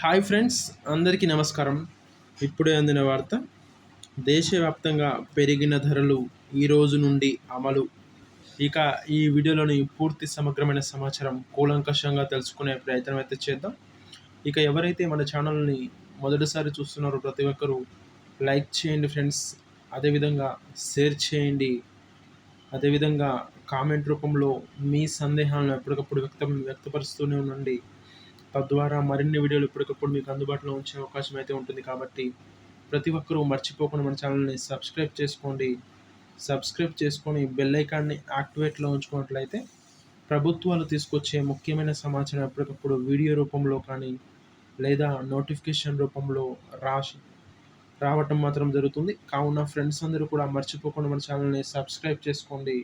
Hi friends అందరికీ నమస్కారం. ఇప్పుడే అందిన వార్త దేశవ్యాప్తంగా పెరిగిన ధరలు ఈ రోజు నుండి అమలు. ఇక ఈ వీడియోలోని పూర్తి సమగ్రమైన సమాచారం కూలంకషంగా తెలుసుకునే ప్రయత్నం అయితే చేద్దాం. ఇక ఎవరైతే మన ఛానల్ని మొదటిసారి చూస్తున్నారో ప్రతి ఒక్కరూ లైక్ చేయండి ఫ్రెండ్స్. అదేవిధంగా షేర్ చేయండి. అదేవిధంగా కామెంట్ రూపంలో మీ సందేహాలను ఎప్పటికప్పుడు వ్యక్తం వ్యక్తపరుస్తూనే ఉండండి. తద్వారా మరిన్ని వీడియోలు ఇప్పటికప్పుడు మీకు అందుబాటులో ఉంచే అవకాశం అయితే ఉంటుంది కాబట్టి ప్రతి ఒక్కరూ మర్చిపోకుండా మన ఛానల్ని సబ్స్క్రైబ్ చేసుకోండి. సబ్స్క్రైబ్ చేసుకొని బెల్ ఐకాన్ని యాక్టివేట్లో ఉంచుకున్నట్లయితే ప్రభుత్వాలు తీసుకొచ్చే ముఖ్యమైన సమాచారం ఎప్పటికప్పుడు వీడియో రూపంలో కానీ లేదా నోటిఫికేషన్ రూపంలో రాసి రావటం మాత్రం జరుగుతుంది. కావున ఫ్రెండ్స్ అందరూ కూడా మర్చిపోకుండా మన ఛానల్ని సబ్స్క్రైబ్ చేసుకోండి.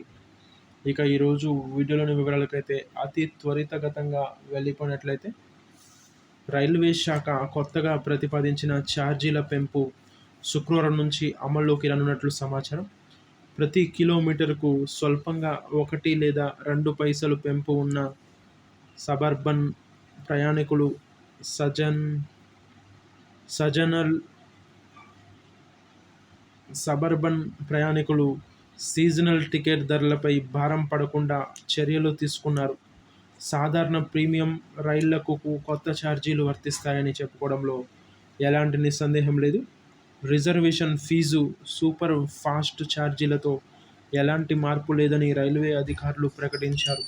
ఇక ఈరోజు వీడియోలోని వివరాలకైతే అతి త్వరితగతంగా వెళ్ళిపోయినట్లయితే రైల్వే శాఖ కొత్తగా ప్రతిపాదించిన ఛార్జీల పెంపు శుక్రవారం నుంచి అమల్లోకి రానున్నట్లు సమాచారం. ప్రతి కిలోమీటర్కు స్వల్పంగా ఒకటి లేదా రెండు పైసలు పెంపు ఉన్న సబర్బన్ ప్రయాణికులు సజన్ సజనల్ సబర్బన్ ప్రయాణికులు సీజనల్ టికెట్ ధరలపై భారం పడకుండా చర్యలు తీసుకున్నారు. సాధారణ ప్రీమియం రైళ్ళకు కొత్త ఛార్జీలు వర్తిస్తాయని చెప్పుకోవడంలో ఎలాంటి నిస్సందేహం లేదు. రిజర్వేషన్ ఫీజు సూపర్ ఫాస్ట్ ఛార్జీలతో ఎలాంటి మార్పు లేదని రైల్వే అధికారులు ప్రకటించారు.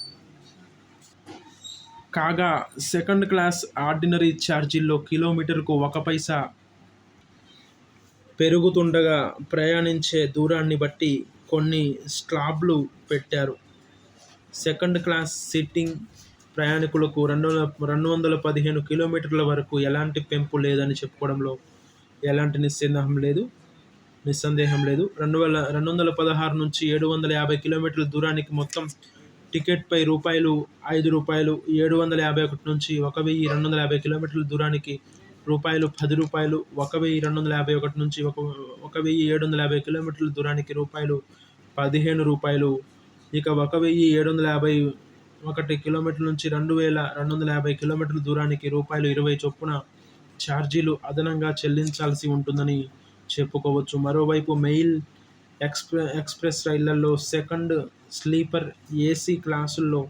కాగా సెకండ్ క్లాస్ ఆర్డినరీ ఛార్జీల్లో కిలోమీటర్కు ఒక పైసా పెరుగుతుండగా ప్రయాణించే దూరాన్ని బట్టి కొన్ని స్లాబ్లు పెట్టారు. సెకండ్ క్లాస్ సిట్టింగ్ ప్రయాణికులకు రెండు రెండు వందల పదిహేను కిలోమీటర్ల వరకు ఎలాంటి పెంపు లేదని చెప్పుకోవడంలో ఎలాంటి నిస్సందేహం లేదు. నిస్సందేహం లేదు. రెండు వేల రెండు వందల పదహారు నుంచి ఏడు వందల యాభై కిలోమీటర్ల దూరానికి మొత్తం టికెట్పై రూపాయలు ఐదు రూపాయలు ఏడు వందల యాభై ఒకటి నుంచి ఒక వెయ్యి రెండు వందల యాభై కిలోమీటర్ల దూరానికి రూపాయలు పది రూపాయలు ఒక వెయ్యి రెండు వందల యాభై ఒకటి నుంచి ఒక ఒక వెయ్యి ఏడు వందల యాభై కిలోమీటర్ల దూరానికి రూపాయలు పదిహేను రూపాయలు ఇక ఒక వెయ్యి ఏడు వందల యాభై ఒకటి కిలోమీటర్ల నుంచి రెండు వేల రెండు వందల యాభై కిలోమీటర్ల దూరానికి రూపాయలు ఇరవై చొప్పున ఛార్జీలు అదనంగా చెల్లించాల్సి ఉంటుందని చెప్పుకోవచ్చు. మరోవైపు మెయిల్ ఎక్స్ప్రె ఎక్స్ప్రెస్ రైళ్ళలో సెకండ్ స్లీపర్ ఏసీ క్లాసుల్లో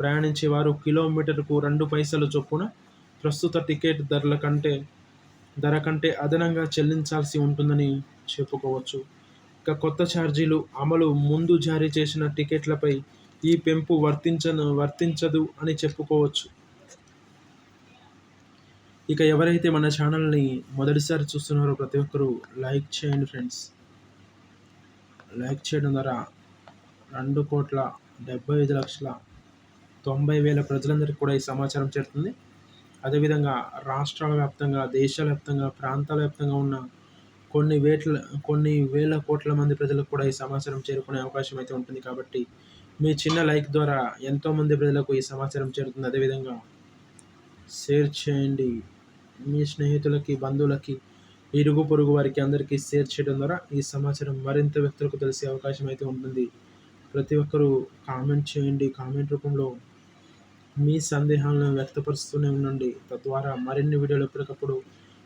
ప్రయాణించే వారు కిలోమీటర్కు రెండు పైసలు చొప్పున ప్రస్తుత టికెట్ ధరల కంటే ధర కంటే అదనంగా చెల్లించాల్సి ఉంటుందని చెప్పుకోవచ్చు. ఇక కొత్త ఛార్జీలు అమలు ముందు జారీ చేసిన టికెట్లపై ఈ పెంపు వర్తించను వర్తించదు అని చెప్పుకోవచ్చు. ఇక ఎవరైతే మన ఛానల్ని మొదటిసారి చూస్తున్నారో ప్రతి ఒక్కరూ లైక్ చేయండి ఫ్రెండ్స్. లైక్ చేయడం ద్వారా రెండు కోట్ల డెబ్బై ఐదు లక్షల తొంభై వేల ప్రజలందరికీ కూడా ఈ సమాచారం చేరుతుంది. అదేవిధంగా రాష్ట్రాల వ్యాప్తంగా దేశాల వ్యాప్తంగా ప్రాంతాల వ్యాప్తంగా ఉన్న కొన్ని వేట్ల కొన్ని వేల కోట్ల మంది ప్రజలకు కూడా ఈ సమాచారం చేరుకునే అవకాశం అయితే ఉంటుంది కాబట్టి మీ చిన్న లైక్ ద్వారా ఎంతోమంది ప్రజలకు ఈ సమాచారం చేరుతుంది. అదేవిధంగా షేర్ చేయండి. మీ స్నేహితులకి బంధువులకి ఇరుగు పొరుగు వారికి అందరికీ షేర్ చేయడం ద్వారా ఈ సమాచారం మరింత వ్యక్తులకు తెలిసే అవకాశం అయితే ఉంటుంది. ప్రతి ఒక్కరూ కామెంట్ చేయండి. కామెంట్ రూపంలో మీ సందేహాలను వ్యక్తపరుస్తూనే ఉండండి. తద్వారా మరిన్ని వీడియోలు ఎప్పటికప్పుడు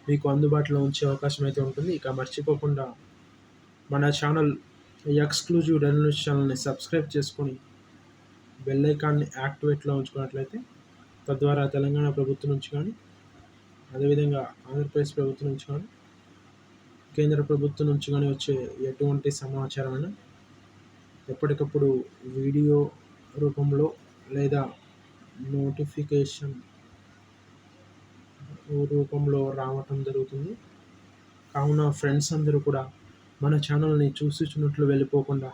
మీకు అందుబాటులో ఉంచే అవకాశం అయితే ఉంటుంది. ఇక మర్చిపోకుండా మన ఛానల్ ఎక్స్క్లూజివ్ డెలినూస్ ఛానల్ని సబ్స్క్రైబ్ చేసుకొని బెల్ ఐకాన్ని యాక్టివేట్లో ఉంచుకున్నట్లయితే తద్వారా తెలంగాణ ప్రభుత్వం నుంచి కానీ అదేవిధంగా ఆంధ్రప్రదేశ్ ప్రభుత్వం నుంచి కానీ కేంద్ర ప్రభుత్వం నుంచి కానీ వచ్చే ఎటువంటి సమాచారమైనా ఎప్పటికప్పుడు వీడియో రూపంలో లేదా నోటిఫికేషన్ రూపంలో రావటం జరుగుతుంది. కావున ఫ్రెండ్స్ అందరూ కూడా మన ఛానల్ని చూసిచున్నట్లు వెళ్ళిపోకుండా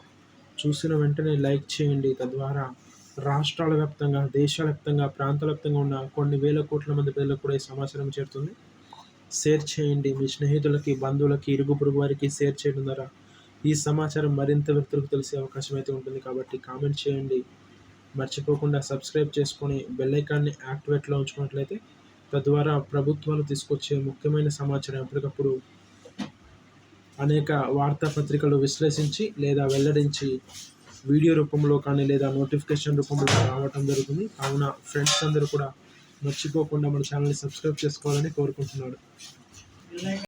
చూసిన వెంటనే లైక్ చేయండి. తద్వారా రాష్ట్రాల వ్యాప్తంగా దేశాల వ్యాప్తంగా ప్రాంతాల వ్యాప్తంగా ఉన్న కొన్ని వేల కోట్ల మంది ప్రజలకు కూడా ఈ సమాచారం చేరుతుంది. షేర్ చేయండి. మీ స్నేహితులకి బంధువులకి ఇరుగు పొరుగు వారికి షేర్ చేయడం ద్వారా ఈ సమాచారం మరింత వ్యక్తులకు తెలిసే అవకాశం అయితే ఉంటుంది. కాబట్టి కామెంట్ చేయండి. మర్చిపోకుండా సబ్స్క్రైబ్ చేసుకొని బెల్ ఐకాన్ని యాక్టివేట్లో ఉంచుకున్నట్లయితే తద్వారా ప్రభుత్వాలు తీసుకొచ్చే ముఖ్యమైన సమాచారం ఎప్పటికప్పుడు అనేక వార్తాపత్రికలు విశ్లేషించి లేదా వెల్లడించి వీడియో రూపంలో కానీ లేదా నోటిఫికేషన్ రూపంలో రావటం జరుగుతుంది. కావున ఫ్రెండ్స్ అందరూ కూడా మర్చిపోకుండా మన ఛానల్ని సబ్స్క్రైబ్ చేసుకోవాలని కోరుకుంటున్నాడు.